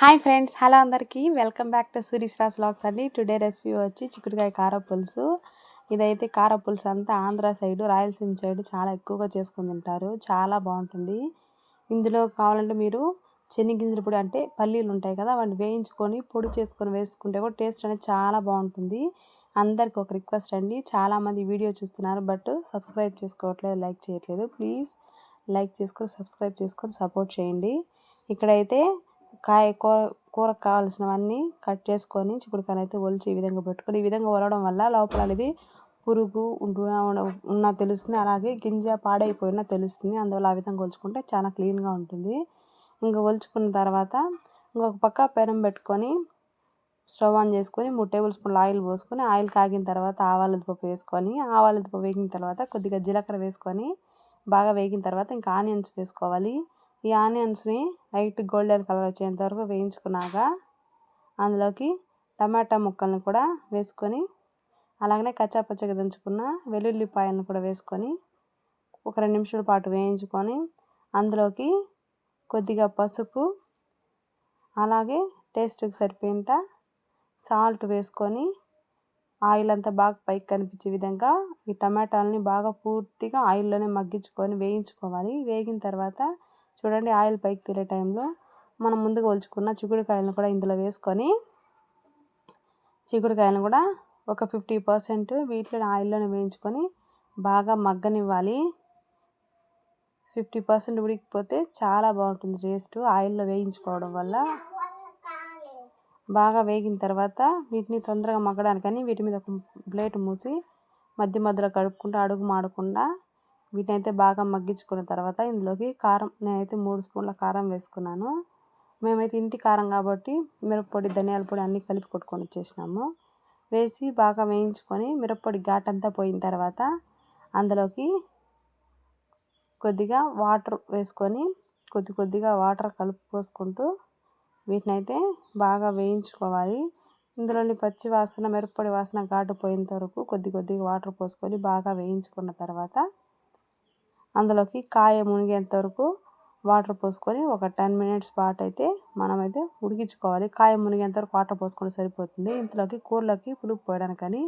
Hi friends hello అందరికీ. Welcome back to రాస్ లాక్స్ అండి. టుడే రెసిపీ వచ్చి చిక్కుడుకాయ కార పులుసు. ఇదైతే కార పులుసు అంతా ఆంధ్ర సైడు రాయలసీమ సైడు చాలా ఎక్కువగా చేసుకుని తింటారు. చాలా బాగుంటుంది. ఇందులో కావాలంటే మీరు చెనిగింజల పొడి అంటే పల్లీలు ఉంటాయి కదా వాటిని వేయించుకొని పొడి చేసుకొని వేసుకుంటే కూడా టేస్ట్ అనేది చాలా బాగుంటుంది. అందరికి ఒక రిక్వెస్ట్ అండి. చాలామంది వీడియో చూస్తున్నారు బట్ సబ్స్క్రైబ్ చేసుకోవట్లేదు లైక్ చేయట్లేదు. ప్లీజ్ లైక్ చేసుకొని సబ్స్క్రైబ్ చేసుకొని సపోర్ట్ చేయండి. ఇక్కడైతే కాయ కూర కూరకు కావాల్సినవన్నీ కట్ చేసుకొని చిక్కుడుకాయలు అయితే ఒలిచి ఈ విధంగా పెట్టుకొని ఈ విధంగా ఒలవడం వల్ల లోపల అనేది పురుగు ఉన్న తెలుస్తుంది. అలాగే గింజ పాడైపోయినా తెలుస్తుంది. అందువల్ల ఆ విధంగా ఒలుచుకుంటే చాలా క్లీన్గా ఉంటుంది. ఇంకా ఒలుచుకున్న తర్వాత ఇంకొక పక్క పెనం పెట్టుకొని స్టవ్ ఆన్ చేసుకొని మూడు టేబుల్ స్పూన్లు ఆయిల్ పోసుకొని ఆయిల్ కాగిన తర్వాత ఆవాల పప్పు వేసుకొని ఆవాల పప్పు వేగిన తర్వాత కొద్దిగా జీలకర్ర వేసుకొని బాగా వేగిన తర్వాత ఇంకా ఆనియన్స్ వేసుకోవాలి. ఈ ఆనియన్స్ని లైట్ గోల్డెన్ కలర్ వచ్చేంత వరకు వేయించుకున్నాక అందులోకి టమాటా ముక్కల్ని కూడా వేసుకొని అలాగనే కచ్చాపచ్చగా దంచుకున్న వెల్లుల్లిపాయలను కూడా వేసుకొని ఒక రెండు నిమిషాల పాటు వేయించుకొని అందులోకి కొద్దిగా పసుపు అలాగే టేస్ట్కి సరిపోయేంత సాల్ట్ వేసుకొని ఆయిల్ అంతా బాగా పైకి కనిపించే విధంగా ఈ టమాటాలని బాగా పూర్తిగా ఆయిల్లోనే మగ్గించుకొని వేయించుకోవాలి. వేగిన తర్వాత చూడండి ఆయిల్ పైకి తీరే టైంలో మనం ముందుగా ఒలుచుకున్న చిక్కుడుకాయలను కూడా ఇందులో వేసుకొని చిక్కుడుకాయలను కూడా ఒక ఫిఫ్టీ పర్సెంట్ వీటిలో ఆయిల్లోనే వేయించుకొని బాగా మగ్గనివ్వాలి. ఫిఫ్టీ పర్సెంట్ ఉడికిపోతే చాలా బాగుంటుంది టేస్ట్ ఆయిల్లో వేయించుకోవడం వల్ల. బాగా వేగిన తర్వాత వీటిని తొందరగా మగ్గడానికని వీటి మీద ఒక ప్లేట్ మూసి మధ్య మధ్యలో కడుక్కుంటూ అడుగు మాడకుండా వీటిని అయితే బాగా మగ్గించుకున్న తర్వాత ఇందులోకి కారం నేనైతే మూడు స్పూన్ల కారం వేసుకున్నాను. మేమైతే ఇంటి కారం కాబట్టి మిరప్పొడి ధనియాల పొడి అన్నీ కలిపి కొట్టుకొని వచ్చేసినాము. వేసి బాగా వేయించుకొని మిరప్పొడి ఘాటంతా పోయిన తర్వాత అందులోకి కొద్దిగా వాటర్ వేసుకొని కొద్ది కొద్దిగా వాటర్ కలుపు పోసుకుంటూ వీటిని అయితే బాగా వేయించుకోవాలి. ఇందులోని పచ్చి వాసన మిరప్పొడి వాసన ఘాటు పోయేంత వరకు కొద్ది కొద్దిగా వాటర్ పోసుకొని బాగా వేయించుకున్న తర్వాత అందులోకి కాయ మునిగేంత వరకు వాటర్ పోసుకొని ఒక టెన్ మినిట్స్ పాటు అయితే మనమైతే ఉడికించుకోవాలి. కాయ మునిగేంత వరకు వాటర్ పోసుకొని సరిపోతుంది. ఇంతలోకి కూరలోకి పులుపు పోయడానికని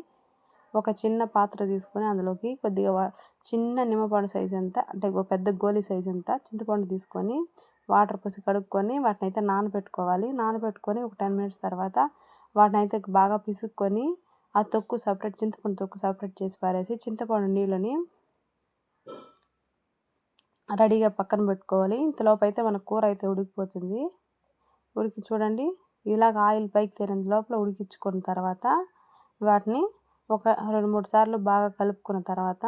ఒక చిన్న పాత్ర తీసుకొని అందులోకి కొద్దిగా చిన్న నిమ్మపండు సైజ్ అంత అంటే పెద్ద గోలీ సైజ్ అంత చింతపండు తీసుకొని వాటర్ పోసి కడుక్కొని వాటిని అయితే నానబెట్టుకోవాలి. నానబెట్టుకొని ఒక టెన్ మినిట్స్ తర్వాత వాటిని అయితే బాగా పిసుక్కొని ఆ తొక్కు సపరేట్ చింతపండు తొక్కు సపరేట్ చేసి పారేసి చింతపండు నీళ్ళని రెడీగా పక్కన పెట్టుకోవాలి. ఇంతలోపు అయితే మన కూర అయితే ఉడికిపోతుంది. ఉడికి చూడండి ఇలాగ ఆయిల్ పైకి తేరేంత లోపల ఉడికించుకున్న తర్వాత వాటిని ఒక రెండు మూడు సార్లు బాగా కలుపుకున్న తర్వాత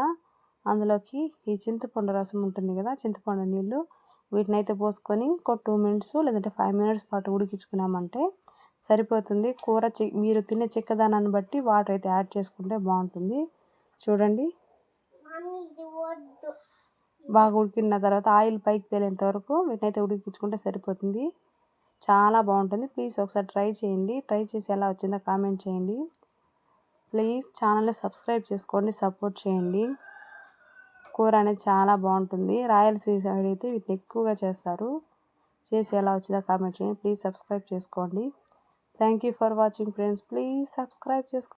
అందులోకి ఈ చింతపండు రసం ఉంటుంది కదా చింతపండు నీళ్ళు వీటిని అయితే పోసుకొని ఇంకో టూ మినిట్స్ లేదంటే ఫైవ్ మినిట్స్ పాటు ఉడికించుకున్నామంటే సరిపోతుంది. కూర చి మీరు తినే చిక్కదనాన్ని బట్టి వాటర్ అయితే యాడ్ చేసుకుంటే బాగుంటుంది. చూడండి. బాగా ఉడికిన తర్వాత ఆయిల్ పైకి తేలేంత వరకు వీటినైతే ఉడికించుకుంటే సరిపోతుంది. చాలా బాగుంటుంది. ప్లీజ్ ఒకసారి ట్రై చేయండి. ట్రై చేసి ఎలా వచ్చిందో కామెంట్ చేయండి. ప్లీజ్ ఛానల్ని సబ్స్క్రైబ్ చేసుకోండి. సపోర్ట్ చేయండి. కూర అనేది చాలా బాగుంటుంది. రాయలసీమ సైడ్ అయితే వీటిని ఎక్కువగా చేస్తారు. చేసి ఎలా వచ్చిందో కామెంట్ చేయండి. ప్లీజ్ సబ్స్క్రైబ్ చేసుకోండి. Thank you for watching friends. Please subscribe చేసుకోండి